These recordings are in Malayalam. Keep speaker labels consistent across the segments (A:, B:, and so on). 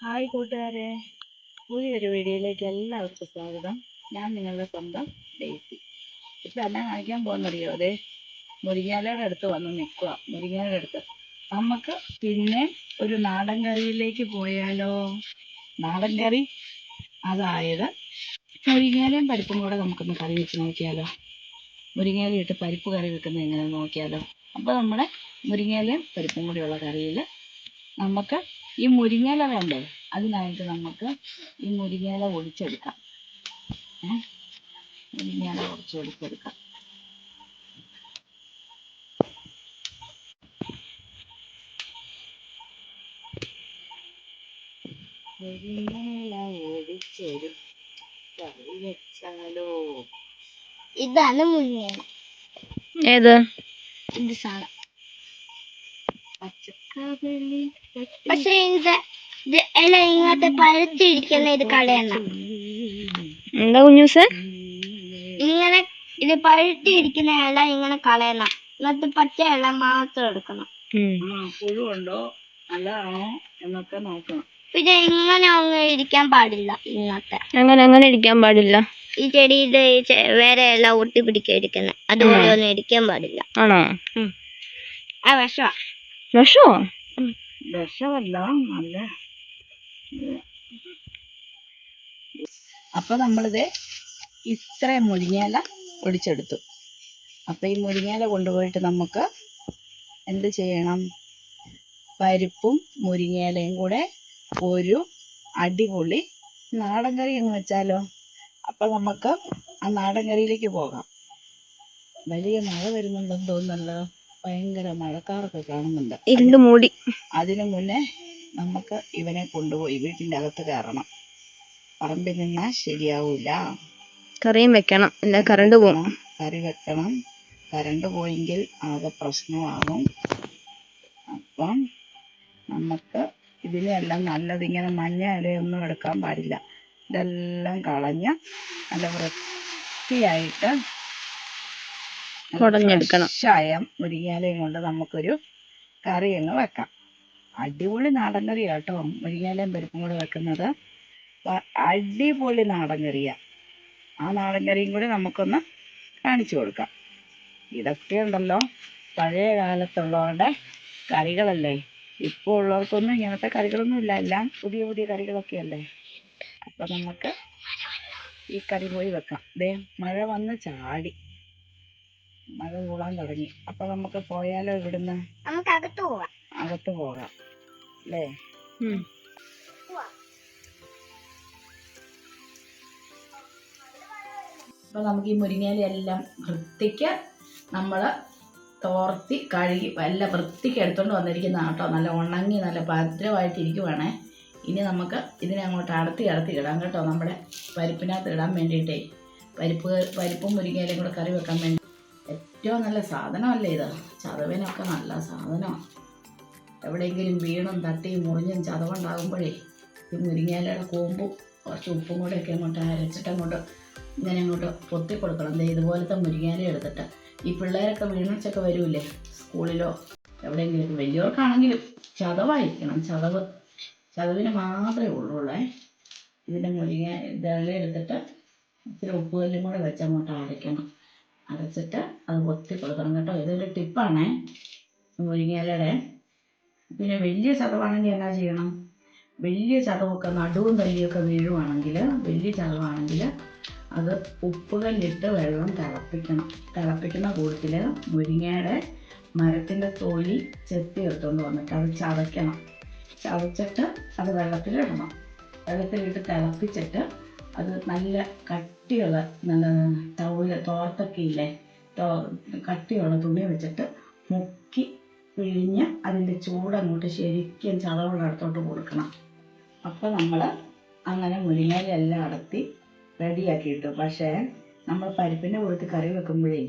A: ഹായ് കൂട്ടുകാരെ പുതിയൊരു വീഡിയോയിലേക്ക് എല്ലാവർക്കും സ്വാഗതം. ഞാൻ നിങ്ങളുടെ സ്വന്തം ഡേസി ഇപ്പം എന്നെ കാണിക്കാൻ പോകുന്നറിയോ? അതെ മുരിങ്ങാലയുടെ അടുത്ത് വന്ന് നിൽക്കുക മുരിങ്ങാലയുടെ അടുത്ത്. നമുക്ക് പിന്നെ ഒരു നാടൻ കറിയിലേക്ക് പോയാലോ? നാടൻ കറി? അതായത് മുരിങ്ങാലയും പരിപ്പും കൂടെ നമുക്കൊന്ന് കറി വെച്ച് നോക്കിയാലോ? മുരിങ്ങാലയിട്ട് പരിപ്പ് കറി വെക്കുന്നത് എങ്ങനെ നോക്കിയാലോ? അപ്പോൾ നമ്മുടെ മുരിങ്ങയിലയും പരിപ്പും കൂടിയുള്ള കറിയിൽ നമുക്ക് ഈ മുരിങ്ങയില വേണ്ടേ? അതിനായിട്ട് നമുക്ക് ഈ മുരിങ്ങയില ഒഴിച്ചെടുക്കാം? മുരിങ്ങയില ഒടിച്ചെടുത്തെടുക്കാം മുരിങ്ങയില ഒടിച്ചെടു കറി വെച്ചാലോ
B: ഇതാണ് മുരിങ്ങ
C: ഏത്?
B: ഇത് സാധനം
A: പച്ചക്കറി
B: പക്ഷെ ഇത് ഇത് ഇല ഇങ്ങോട്ട് പഴുത്തിരിക്കുന്ന ഇത് കളയണം
C: എന്താ കുഞ്ഞൂസ്
B: ഇങ്ങനെ ഇത് പഴുത്തിരിക്കുന്ന ഇല ഇങ്ങനെ കളയണം എന്നിട്ട് പച്ച ഇല മാത്രം എടുക്കണം.
A: ആ പുഴുണ്ടോ നല്ലതാണോ? എന്നൊക്കെ നോക്കണം.
B: പിന്നെ ഇങ്ങനെ ഒന്നും ഇരിക്കാൻ പാടില്ല ഇന്നത്തെ
C: അങ്ങനെ അങ്ങനെ ഇരിക്കാൻ പാടില്ല.
B: ഈ ചെടിയുടെ വേറെ ഇല ഒട്ടി പിടിക്കാതിരിക്കുന്നത് അതുപോലെ ഒന്നും ഇരിക്കാൻ പാടില്ല.
C: ആണോ?
B: ആ വിഷമാ
C: വിഷമോ
A: വിഷമല്ല നല്ല അപ്പൊ നമ്മളിത് ഇത്രയും മുരിങ്ങയില ഒടിച്ചെടുത്തു അപ്പൊ ഈ മുരിങ്ങയില കൊണ്ടുപോയിട്ട് നമുക്ക് എന്ത് ചെയ്യണം? പരിപ്പും മുരിങ്ങയിലയും കൂടെ ഒരു അടിപൊളി നാടൻ കറി എന്ന് വെച്ചാലോ? അപ്പൊ നമുക്ക് ആ നാടൻ കറിയിലേക്ക് പോകാം. വലിയ മഴ വരുന്നുണ്ടെന്ന് തോന്നുന്നല്ലോ. ഭയങ്കര മഴക്കാറൊക്കെ കാണുന്നുണ്ട്.
C: ഇരുണ്ട് മൂടി.
A: അതിനു മുന്നേ നമുക്ക് ഇവനെ കൊണ്ടുപോയി വീട്ടിന്റെ അകത്ത് കയറണം. പറമ്പിൽ നിന്നാൽ ശരിയാവൂല.
C: കറിയും വെക്കണം അല്ല കറണ്ട് പോകും
A: കറി വെക്കണം. കറണ്ട് പോയെങ്കിൽ ആകെ പ്രശ്നമാകും. അപ്പം നമുക്ക് ഇതിനെല്ലാം നല്ലത് ഇങ്ങനെ മഞ്ഞ ഇലയൊന്നും എടുക്കാൻ പാടില്ല. ഇതെല്ലാം കളഞ്ഞ് നല്ല വൃത്തിയായിട്ട്
C: കുടഞ്ഞെടുക്കണം.
A: ചായം മുരിങ്ങയിലയും കൊണ്ട് നമുക്കൊരു കറി അങ്ങ് വെക്കാം. അടിപൊളി നാടൻ കറിയാ കേട്ടോ. മുരിങ്ങയിലയും പരിപ്പും കൂടെ വെക്കുന്നത്. അടിപൊളി നാടൻ കറിയാ. ആ നാടൻ കറിയും കൂടി നമുക്കൊന്ന് കാണിച്ചു കൊടുക്കാം. ഇതൊക്കെ ഉണ്ടല്ലോ. പഴയ കാലത്തുള്ളവരുടെ കറികളല്ലേ? ഇപ്പോൾ ഉള്ളവർക്കൊന്നും ഇങ്ങനത്തെ കറികളൊന്നും ഇല്ല. എല്ലാം പുതിയ പുതിയ കറികളൊക്കെ അല്ലേ? അപ്പൊ നമുക്ക് ഈ കറി പോയി വെക്കാം. ദേ മഴ വന്ന് ചാടി. മഴ കൂടാൻ തുടങ്ങി. അപ്പൊ നമുക്ക് പോയാലോ ഇവിടുന്ന്?
B: നമുക്ക് അകത്ത് പോകാം
A: അകത്ത് പോകാം. അല്ലേ. അപ്പോൾ നമുക്ക് ഈ മുരിങ്ങയില എല്ലാം വൃത്തിക്ക് നമ്മൾ തോർത്തി കഴുകി നല്ല വൃത്തിക്ക് എടുത്തുകൊണ്ട് വന്നിരിക്കുന്ന കേട്ടോ. നല്ല ഉണങ്ങി നല്ല ഭദ്രമായിട്ടിരിക്കുവാണേ ഇനി നമുക്ക് ഇതിനെ അങ്ങോട്ട് അടത്തി അടത്തി ഇടാം കേട്ടോ. നമ്മുടെ പരിപ്പിനകത്ത് ഇടാൻ വേണ്ടിയിട്ടേ. പരിപ്പ് പരിപ്പും മുരിങ്ങയിലും കൂടെ കറി വെക്കാൻ വേണ്ടി. ഏറ്റവും നല്ല സാധനമല്ലേ ഇത്? ചതവിനൊക്കെ നല്ല സാധനമാണ് എവിടെയെങ്കിലും വീണും തട്ടിയും മുറിഞ്ഞും ചതവുണ്ടാകുമ്പോഴേ ഈ മുരിങ്ങയിലയുടെ കൂമ്പും കുറച്ച് ഉപ്പും കൂടെ ഒക്കെ അങ്ങോട്ട് അരച്ചിട്ട് അങ്ങോട്ട് ഇങ്ങനെ അങ്ങോട്ട് പൊത്തി കൊടുക്കണം ദേ ഇതുപോലത്തെ മുരിങ്ങയില എടുത്തിട്ട്. ഈ പിള്ളേരൊക്കെ വീണിച്ചൊക്കെ വരൂലേ സ്കൂളിലോ എവിടെയെങ്കിലും? വലിയവർക്കാണെങ്കിലും ചതവായിരിക്കണം. ചതവ് ചതവിന് മാത്രമേ ഉള്ളൂള്ളേ. ഇതിന്റെ മുരിങ്ങ ഇതെല്ലാം എടുത്തിട്ട് ഇച്ചിരി ഉപ്പ് കല്ലും കൂടെ വെച്ച് അങ്ങോട്ട് അരയ്ക്കണം. അരച്ചിട്ട് അത് പൊത്തി കൊടുക്കണം കേട്ടോ. ഇതൊരു ടിപ്പാണേ മുരിങ്ങയിലയുടെ. പിന്നെ വലിയ ചതവാണെങ്കിൽ എന്നാ ചെയ്യണം? വലിയ ചതവൊക്കെ നടുവും തല്ലിയൊക്കെ വീഴുവാണെങ്കിൽ വലിയ ചതവാണെങ്കിൽ അത് ഉപ്പുകല്ലിട്ട് വെള്ളം തിളപ്പിക്കണം. തിളപ്പിക്കുന്ന കൂട്ടത്തിൽ മുരിങ്ങയുടെ മരത്തിന്റെ തൊലി ചെത്തി എടുത്തുകൊണ്ട് വന്നിട്ട് അത് ചതയ്ക്കണം. ചതച്ചിട്ട് അത് വെള്ളത്തിലിടണം. വെള്ളത്തിലിട്ട് തിളപ്പിച്ചിട്ട് അത് നല്ല കട്ടിയുള്ള നല്ല തവിൽ തോർത്തൊക്കെ ഇല്ലേ? തോ കട്ടിയുള്ള തുണി വെച്ചിട്ട് മുക്കി പിഴിഞ്ഞ് അതിന്റെ ചൂടങ്ങോട്ട് ശരിക്കും ചതവുള്ള അടുത്തോട്ട് കൊടുക്കണം. അപ്പോൾ നമ്മൾ അങ്ങനെ മുരിങ്ങയില എല്ലാം അടത്തി റെഡിയാക്കി ഇട്ടു പക്ഷേ നമ്മൾ പരിപ്പിന്റെ കൂട്ടത്തിൽ കറി വെക്കുമ്പോഴേ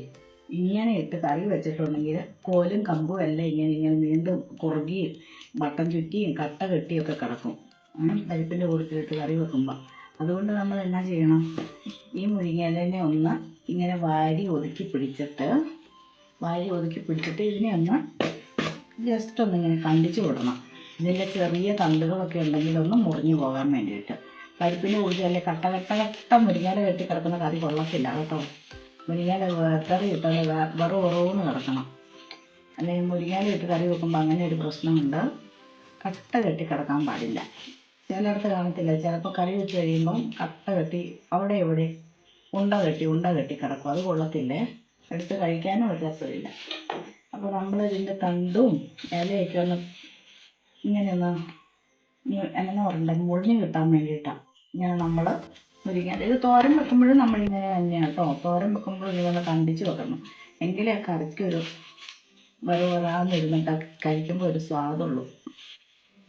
A: ഇങ്ങനെ ഇട്ട് കറി വെച്ചിട്ടുണ്ടെങ്കിൽ കോലും കമ്പും എല്ലാം ഇങ്ങനെ ഇങ്ങനെ വീണ്ടും കുറുകിയും വട്ടം ചുറ്റിയും കട്ട കെട്ടിയൊക്കെ കിടക്കും. പരിപ്പിന്റെ കൂട്ടത്തിലിട്ട് കറി വെക്കുമ്പോൾ അതുകൊണ്ട് നമ്മൾ എന്നാ ചെയ്യണം? ഈ മുരിങ്ങയിലെ ഒന്ന് ഇങ്ങനെ വാരി ഒതുക്കി പിടിച്ചിട്ട് വാരി ഒതുക്കി പിടിച്ചിട്ട് ഇതിനെ ഒന്ന് ജസ്റ്റ് ഒന്ന് ഇങ്ങനെ കണ്ടിച്ച് വിടണം. ഇതിന്റെ ചെറിയ തണ്ടുകളൊക്കെ ഉണ്ടെങ്കിൽ ഒന്ന് മുറിഞ്ഞു പോകാൻ വേണ്ടിയിട്ട്. പരിപ്പിന് കുഴിച്ചല്ലേ കട്ട കട്ട കട്ട മുരിങ്ങാല കെട്ടി കിടക്കുന്ന കറി കൊള്ളത്തില്ല കേട്ടോ. മുരിങ്ങാല കറി ഇട്ടത് വെറു വെറുന്ന് കിടക്കണം. അല്ലെങ്കിൽ മുരിങ്ങാല ഇട്ട് കറി വെക്കുമ്പോൾ അങ്ങനെ ഒരു പ്രശ്നമുണ്ട്. കട്ട കെട്ടി കിടക്കാൻ പാടില്ല. ചിലയിടത്ത് കാണത്തില്ല. ചിലപ്പോൾ കറി വെച്ച് കഴിയുമ്പം കട്ട കെട്ടി അവിടെ ഇവിടെ ഉണ്ട കെട്ടി ഉണ്ട കെട്ടി കിടക്കും. അത് കൊള്ളത്തില്ലേ? എടുത്ത് കഴിക്കാനും ഒരു രസമില്ല അപ്പോൾ നമ്മൾ തണ്ടും ഇലയൊക്കെ ഒന്ന് ഇങ്ങനെ ഒന്ന് എങ്ങനെ പറയണ്ടേ മുറിഞ്ഞ് കിട്ടാൻ വേണ്ടിയിട്ടാണ് ഇങ്ങനെ നമ്മൾ മുരിങ്ങ ഇത് തോരൻ വെക്കുമ്പോഴും നമ്മൾ ഇങ്ങനെ തന്നെയാണ് കേട്ടോ. തോരൻ വെക്കുമ്പോഴും ഇങ്ങനെ കണ്ടിച്ച് വെക്കണം. എങ്കിലേ ആ കറിക്കൊരു വറുവറാന്നിരുന്നിട്ട് കഴിക്കുമ്പോൾ ഒരു സ്വാദുള്ളൂ.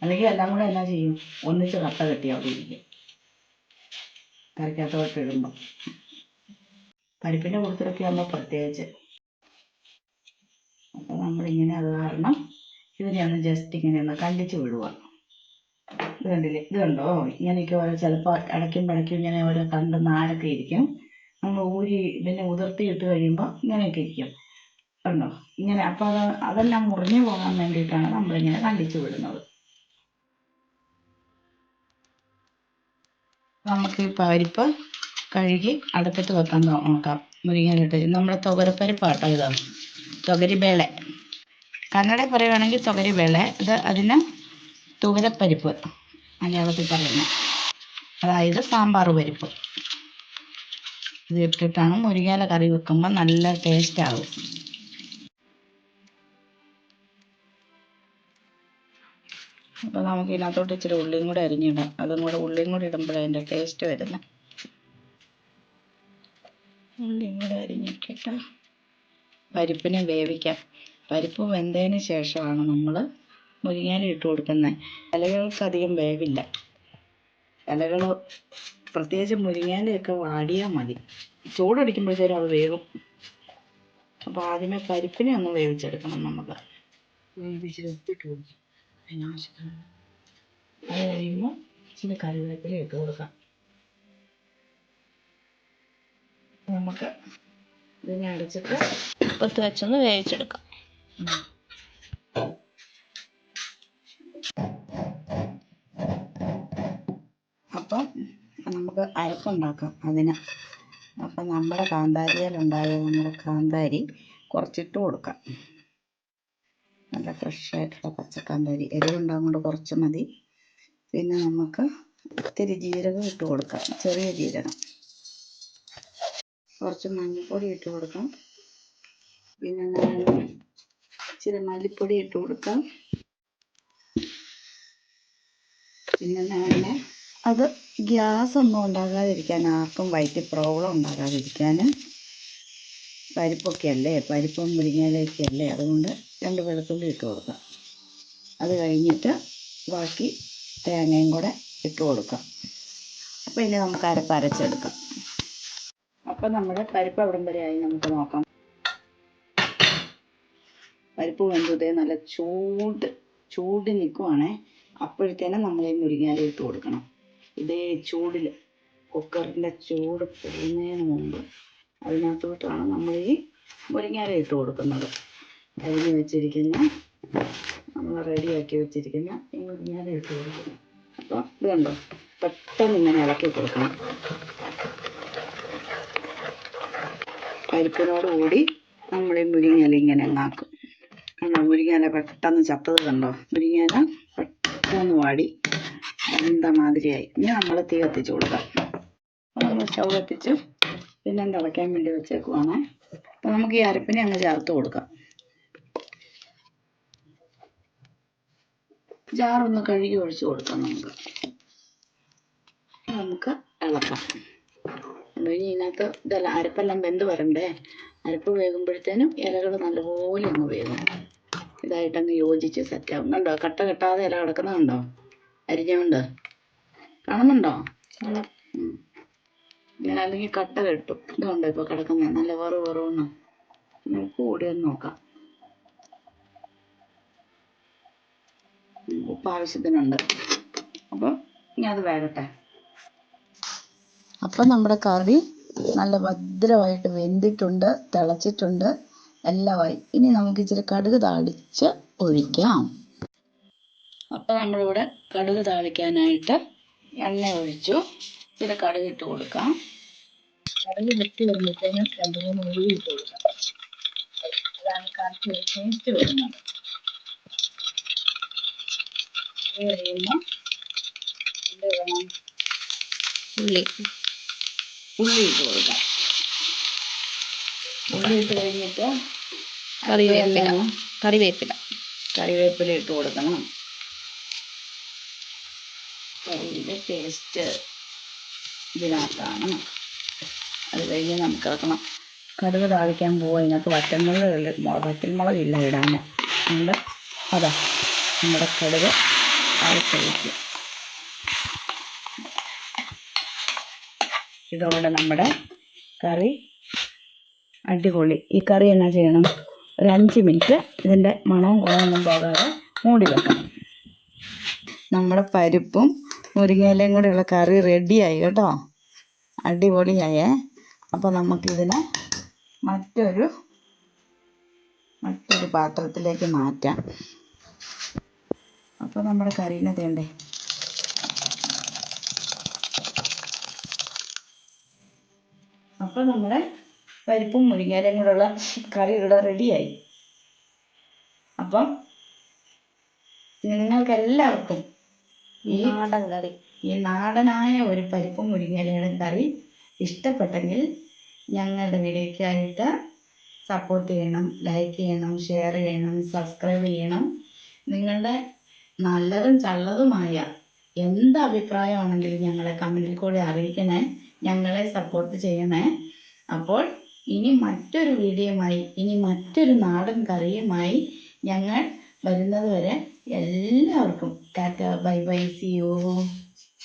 A: അല്ലെങ്കിൽ എല്ലാം കൂടെ എന്നാ ചെയ്യും? ഒന്നിച്ച് കട്ട കെട്ടി അവിടെ ഇരിക്കും. കറിക്കകത്തോട്ട് ഇടുമ്പോൾ പരിപ്പിന്റെ കൂട്ടത്തിലൊക്കെ ആകുമ്പോൾ പ്രത്യേകിച്ച് അപ്പോൾ നമ്മളിങ്ങനെ അത് കാരണം ഇതിനെ ഒന്ന് ജസ്റ്റ് ഇങ്ങനെ ഒന്ന് കല്ലിച്ച് വിടുക. ഇത് കണ്ടില്ലേ? ഇത് കണ്ടോ? ഇങ്ങനെയൊക്കെ ഓരോ ചിലപ്പോൾ ഇടയ്ക്കും പിടയ്ക്കും ഇങ്ങനെ ഓരോ കണ്ട് നാരൊക്കെ ഇരിക്കും. നമ്മൾ ഊരി പിന്നെ ഉതിർത്തി ഇട്ട് കഴിയുമ്പോൾ ഇങ്ങനെയൊക്കെ ഇരിക്കും. കണ്ടോ? ഇങ്ങനെ അപ്പോൾ അത് അതെല്ലാം മുറിഞ്ഞു പോകാൻ വേണ്ടിയിട്ടാണ് നമ്മളിങ്ങനെ കണ്ടിച്ച് വിടുന്നത്. നമുക്ക് ഈ പരിപ്പ് കഴുകി അടുപ്പത്ത് വെക്കാൻ നോക്കാം. മുരിങ്ങയിലിട്ട്. നമ്മുടെ തുവരപ്പരിപ്പാട്ടോ ഇതാണ് തൊഗരി കന്നഡ പറയുകയാണെങ്കിൽ പറയുവാണെങ്കിൽ തൊഗരി വേള ഇത് അതിന് തുവരപ്പരിപ്പ് മലയാളത്തിൽ പറയുന്നത് അതായത് സാമ്പാർ പരിപ്പ്. ഇത് ഇട്ടിട്ടാണ് മുരിങ്ങയില കറി വെക്കുമ്പോൾ നല്ല ടേസ്റ്റ് ആവും. അപ്പോൾ നമുക്ക് ഇതിനകത്തോട്ട് ഇച്ചിരി ഉള്ളിയും കൂടെ അരിഞ്ഞിടാം. അതും കൂടെ ഉള്ളിയും കൂടെ ഇടുമ്പോഴേ അതിന്റെ ടേസ്റ്റ് വരുന്നത് ഉള്ളിയും കൂടെ അരിഞ്ഞിട്ടിട്ട് പരിപ്പിനെ വേവിക്കാം. പരിപ്പ് വെന്തതിന് ശേഷമാണ് നമ്മൾ മുരിങ്ങയില ഇട്ട് കൊടുക്കുന്നത്. ഇലകൾക്ക് അധികം വേവില്ല. ഇലകൾ പ്രത്യേകിച്ച് മുരിങ്ങയിലയൊക്കെ വാടിയാൽ മതി. ചൂടടിക്കുമ്പോഴത്തേനും അത് വേവും. അപ്പോൾ ആദ്യമേ പരിപ്പിനെ ഒന്ന് വേവിച്ചെടുക്കണം നമുക്ക്. അത് കഴിയുമ്പോൾ ഇച്ചിരി കറിവേപ്പില ഇട്ട് കൊടുക്കാം. നമുക്ക് ഇതിനെ അടച്ചിട്ട്
C: അടുപ്പത്ത് വെച്ചൊന്ന് വേവിച്ചെടുക്കാം.
A: അപ്പം നമുക്ക് അരപ്പുണ്ടാക്കാം അതിന്. അപ്പം നമ്മുടെ കാന്താരിയിലുണ്ടായ നമ്മുടെ കാന്താരി കുറച്ചിട്ട് കൊടുക്കാം. നല്ല ഫ്രഷ് ആയിട്ടുള്ള പച്ചക്കാന്താരി. എരിവുണ്ടാകും കൊണ്ട് കുറച്ച് മതി. പിന്നെ നമുക്ക് ഇത്തിരി ജീരകം ഇട്ട് കൊടുക്കാം. ചെറിയ ജീരകം. കുറച്ച് മഞ്ഞൾപ്പൊടി ഇട്ട് കൊടുക്കാം. പിന്നെ ഇച്ചിരി മല്ലിപ്പൊടി ഇട്ട് കൊടുക്കാം. പിന്നെ ഞാൻ അത് ഗ്യാസ് ഒന്നും ഉണ്ടാകാതിരിക്കാൻ ആർക്കും വയറ്റിൽ പ്രോബ്ലം ഉണ്ടാകാതിരിക്കാൻ പരിപ്പൊക്കെ അല്ലേ പരിപ്പും മുരിങ്ങയിലൊക്കെ അല്ലേ അതുകൊണ്ട് രണ്ട് വെളുത്തുള്ളി ഇട്ട് കൊടുക്കാം. അത് കഴിഞ്ഞിട്ട് ബാക്കി തേങ്ങയും കൂടെ ഇട്ട് കൊടുക്കാം. അപ്പോൾ ഇനി നമുക്ക് അരപ്പ് അരച്ചെടുക്കാം. അപ്പം നമ്മുടെ പരിപ്പ് അവിടം വരെ ആയി നമുക്ക് നോക്കാം. പരിപ്പ് വെന്തതേ നല്ല ചൂട് ചൂട് നിൽക്കുവാണേ അപ്പോഴത്തേനും നമ്മൾ ഈ മുരിങ്ങയില ഇട്ട് കൊടുക്കണം. ഇതേ ചൂടിൽ കുക്കറിന്റെ ചൂട് പോകുന്നതിന് മുമ്പ് അതിനകത്തോട്ടാണ് നമ്മൾ ഈ മുരിങ്ങയില ഇട്ട് കൊടുക്കുന്നത്. അരിഞ്ഞ് വെച്ചിരിക്കുന്ന നമ്മൾ റെഡിയാക്കി വെച്ചിരിക്കുന്ന ഈ മുരിങ്ങയില ഇട്ട് കൊടുക്കണം. അപ്പോൾ ഇത് കണ്ടോ? പെട്ടെന്ന് ഇങ്ങനെ ഇളക്കി കൊടുക്കണം. പരിപ്പിനോട് കൂടി നമ്മൾ ഈ മുരിങ്ങയില ഇങ്ങനെ അങ്ങാക്കും. കണ്ടോ മുരിങ്ങയില പെട്ടെന്ന് ചത്തത് കണ്ടോ? മുരിങ്ങയില പെട്ടെന്ന് വാടി. എന്താ മാതിരിയായി. ഇനി നമ്മൾ തീ കത്തിച്ച് കൊടുക്കാം. നമ്മൾ സ്റ്റൗ കത്തിച്ച് പിന്നെ തിളയ്ക്കാൻ വേണ്ടി വെച്ചേക്കുവാണ്. അപ്പോൾ നമുക്ക് ഈ അരപ്പിനെ അങ്ങ് ചേർത്ത് കൊടുക്കാം. ജാറൊന്ന് കഴുകി ഒഴിച്ച് കൊടുക്കാം നമുക്ക്. നമുക്ക് ഇളക്കാം. കണ്ടോ, ഇനി ഇതിനകത്ത് ഇതെല്ലാം അരപ്പെല്ലാം വെന്ത് വരണ്ടേ? അരപ്പ് വേകുമ്പോഴത്തേനും ഇലകൾ നല്ലപോലെ അങ്ങ് വേകും. ഇതായിട്ടങ്ങ് യോജിച്ച് സെറ്റാകും കണ്ടോ? കട്ട കെട്ടാതെ ഇല കിടക്കുന്നത് കണ്ടോ? അരിഞ്ഞുകൊണ്ട്. കാണുന്നുണ്ടോ. ഇങ്ങനെ അല്ലെങ്കിൽ കട്ട കെട്ടും. ഇതുണ്ടോ ഇപ്പോൾ കിടക്കുന്നത് നല്ല വെറു വെറുന്ന് നമുക്ക് കൂടി ഒന്ന് നോക്കാം. ഉപ്പ് ആവശ്യത്തിനുണ്ട്. അപ്പം ഇനി അത് വേകട്ടെ. അപ്പം നമ്മുടെ കറി നല്ല ഭദ്രമായിട്ട് വെന്തിട്ടുണ്ട് തിളച്ചിട്ടുണ്ട് എല്ലാമായി. ഇനി നമുക്ക് ഇച്ചിരി കടുക് താളിച്ച് ഒഴിക്കാം. അപ്പോൾ നമ്മളിവിടെ കടുക് താളിക്കാനായിട്ട് എണ്ണ ഒഴിച്ചു. ഇച്ചിരി കടുക് ഇട്ട് കൊടുക്കാം. കടുക് വെട്ടി വരുമ്പോഴത്തേനും രണ്ട് മൂന്ന് ഉള്ളി ഇട്ട് കൊടുക്കാം. അതാണ് കറക്റ്റ് വരുന്നത്.
C: ഉള്ളി.
A: ഉള്ളി ഇട്ട് കൊടുക്കാം. ഉള്ളി ഇട്ട് കഴിഞ്ഞിട്ട്
C: കറിവേപ്പില. കറിവേപ്പില.
A: കറിവേപ്പില ഇട്ട് കൊടുക്കണം. കറിയുടെ ടേസ്റ്റ് ഇതിനകത്താണ്. അത് കഴിഞ്ഞ് നമുക്ക് ഇറക്കണം. കടുക് താളിക്കാൻ പോവുക ഇതിനകത്ത് വറ്റൻമുളക് ഇല്ല. ഇടാൻ അതുകൊണ്ട് അതാ നമ്മുടെ കടുക് താളിച്ചൊഴിക്കും ഇതോടെ നമ്മുടെ കറി അടിപൊളി. ഈ കറി എന്നാ ചെയ്യണം? ഒരു അഞ്ച് മിനിറ്റ് ഇതിന്റെ മണവും കുറവൊന്നും പോകാതെ മൂടി വെക്കണം. നമ്മുടെ പരിപ്പും മുരിങ്ങയിലയും കൂടെയുള്ള കറി റെഡിയായി കേട്ടോ. അടിപൊളിയായേ. അപ്പോൾ നമുക്കിതിനെ മറ്റൊരു മറ്റൊരു പാത്രത്തിലേക്ക് മാറ്റാം. അപ്പോൾ നമ്മുടെ കറീനെ തേണ്ടേ അപ്പോൾ നമ്മുടെ പരിപ്പും മുരിങ്ങയിലയും കൂടെയുള്ള കറി ഇവിടെ റെഡിയായി. അപ്പം നിങ്ങൾക്കെല്ലാവർക്കും ഈ
C: നാടൻ കറി.
A: ഈ നാടനായ ഒരു പരിപ്പും മുരിങ്ങയിലയുടെ കറി ഇഷ്ടപ്പെട്ടെങ്കിൽ ഞങ്ങളുടെ വീഡിയോയ്ക്കായിട്ട് സപ്പോർട്ട് ചെയ്യണം ലൈക്ക് ചെയ്യണം ഷെയർ ചെയ്യണം സബ്സ്ക്രൈബ് ചെയ്യണം. നിങ്ങളുടെ നല്ലതും ചള്ളതുമായ എന്ത് അഭിപ്രായമാണെങ്കിലും ഞങ്ങളെ കമന്റിൽ കൂടെ അറിയിക്കണേ. ഞങ്ങളെ സപ്പോർട്ട് ചെയ്യണേ. അപ്പോൾ ഇനി മറ്റൊരു വീഡിയോയുമായി ഇനി മറ്റൊരു നാടൻ കറിയുമായി ഞങ്ങൾ വരുന്നത് വരെ എല്ലാവർക്കും tata bye bye see you